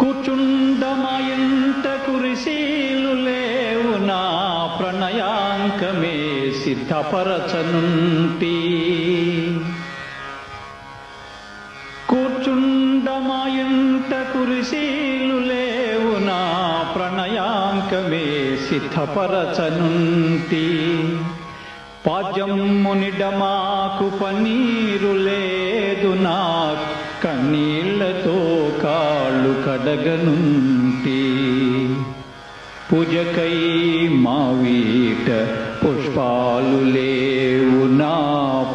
కూర్చుండమాయంట కురిశీలు లేవు నా ప్రణయాంకమే సిద్ధపరచనుంటి. కూర్చుండమయంత కురిశీలు లేవు నా ప్రణయాంకమే సిద్ధపరచనుంటి. పాద్యమునిడమాకు పనీరు లేదు నా కన్నీళ్ళతో కాళ్ళు కడగనుంటి. పూజకై మా వీట పుష్పాలు లేవు నా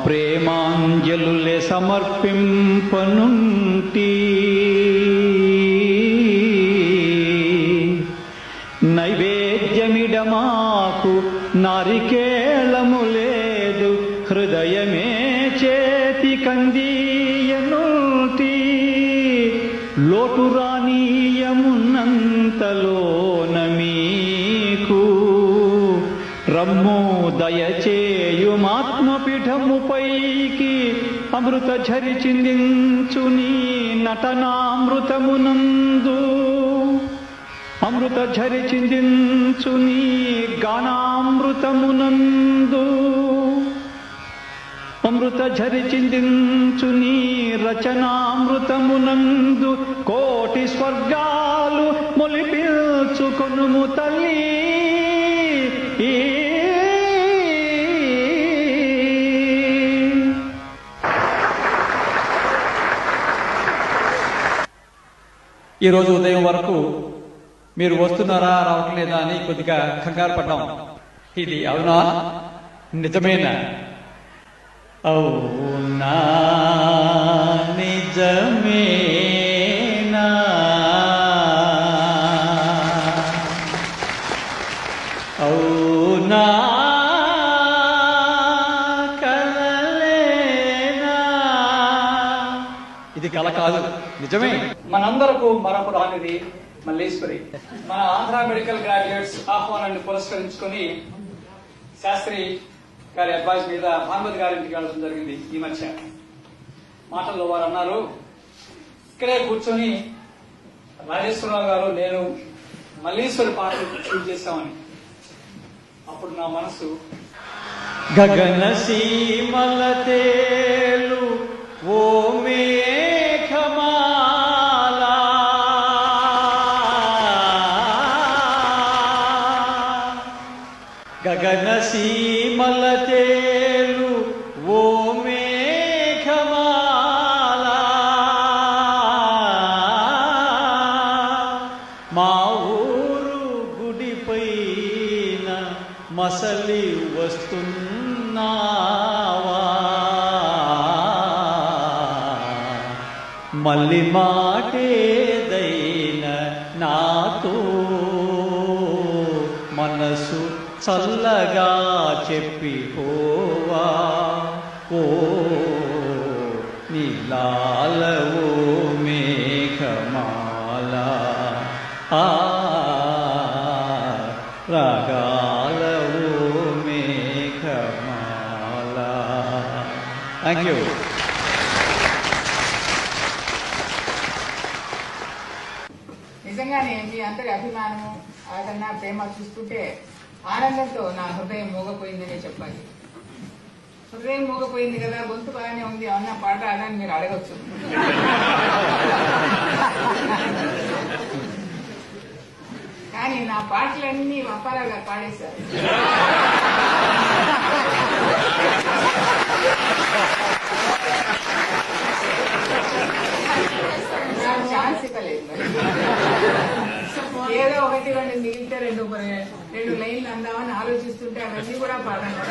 ప్రేమాంజలులే సమర్పింపనుంటి. నైవేద్యమిడమాకు నారికేళములే హృదయమే చేతి కందీయనుతి లోటు రానీయమున్నంతలోన మీకు. రమ్ము దయచేయుమాత్మపీఠముపైకి అమృత ఝరి చిందించుని నటనామృతమునందు. అమృత ఝరి చిందించుని గానామృతమునందు. అమృత ఝరి చిందించుని రచనామృతమునందు కోటి స్వర్గాలు మొలిపిల్చుకొనుము తల్లి. ఈరోజు ఉదయం వరకు మీరు వస్తున్నారా రావట్లేదా అని కొద్దిగా కంగారు పడ్డాం. ఇది అవునా? నిజమేనా? అవునా నిజమేనా? అవునా కలలేనా? ఇది కల కాదు నిజమే. మనందరకు మరొక రానిది మల్లేశ్వరి. మన ఆంధ్ర మెడికల్ గ్రాడ్యుయేట్స్ ఆహ్వానాన్ని పురస్కరించుకొని శాస్త్రి గారి అడ్వైస్ మీద మహమ్మద్ గారి ఇంటికి వెళ్ళడం జరిగింది ఈ మధ్య. మాటల్లో వారు అన్నారు ఇక్కడే కూర్చొని రాజేశ్వరరావు గారు నేను మల్లీశ్వరి పాటలు షూట్ చేశామని. అప్పుడు నా మనసు గగన సీమల తేలు ఓ మే మసలి వస్తున్నావా? మళ్ళీ మాటేదైన నాతో మనసు చల్లగా చెప్పిపోవా? ఓ నీలాలవో మేఘమాల. ఆ థ్యాంక్ యూ నిజంగానే మీ అందరి అభిమానము ఆదరణ ప్రేమ చూస్తుంటే ఆనందంతో నా హృదయం మూగపోయిందనే చెప్పాలి. హృదయం మూగపోయింది కదా గొంతు బాగానే ఉంది అన్న పాట అని మీరు అడగచ్చు. కానీ నా పాటలన్నీ అప్పారాగా పాడేశారు. అవన్నీ కూడా పాడాను.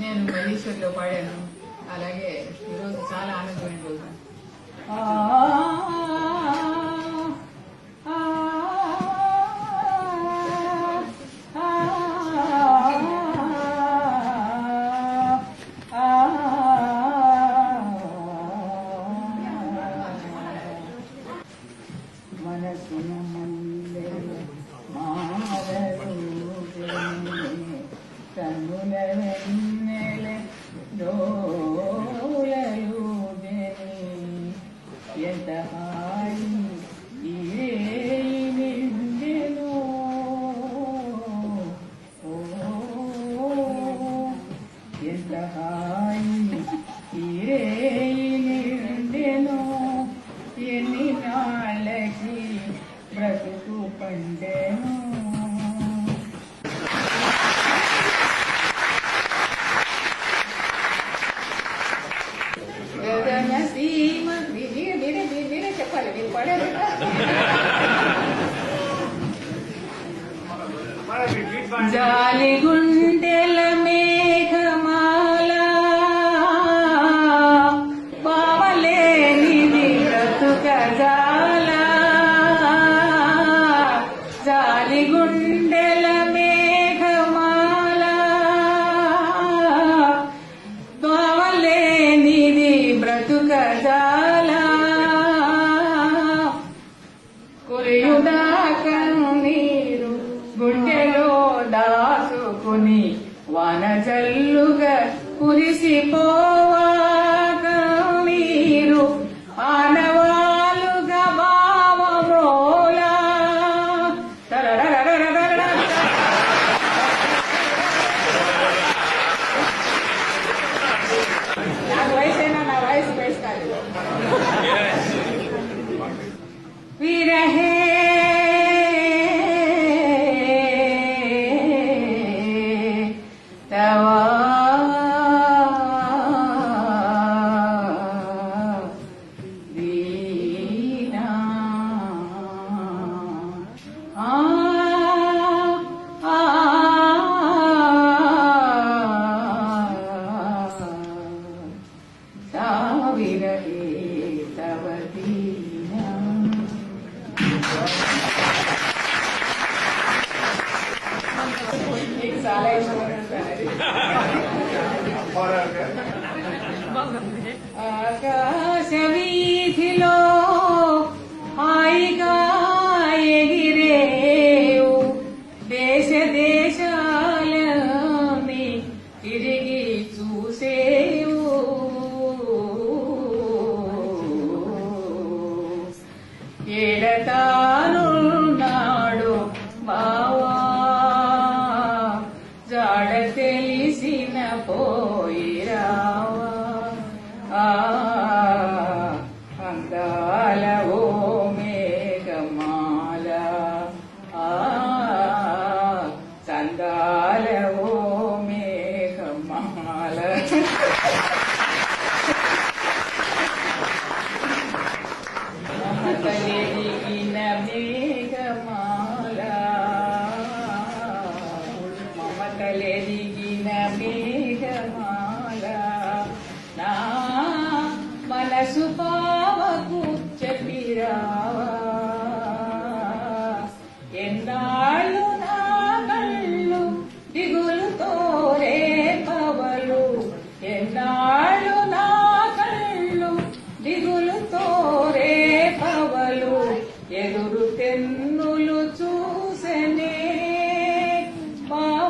నేను మల్లీశ్వర్లో పాడాను. అలాగే ఈరోజు చాలా ఆనందమైన రోజు చాలా ఇష్టమైన శారీ ఆకాశమే Thank you.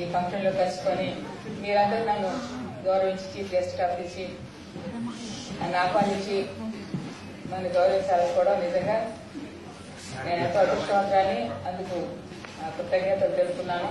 ఈ ఫంక్షన్లో కలుసుకొని మీరందరూ నన్ను గౌరవించి చీఫ్ గెస్ట్ ఆఫీసి నన్ను ఆహ్వానించి నన్ను కూడా నిజంగా నేను ఎంతో అదృష్టవంతాన్ని అందుకు కృతజ్ఞతలు తెలుపుతున్నాను.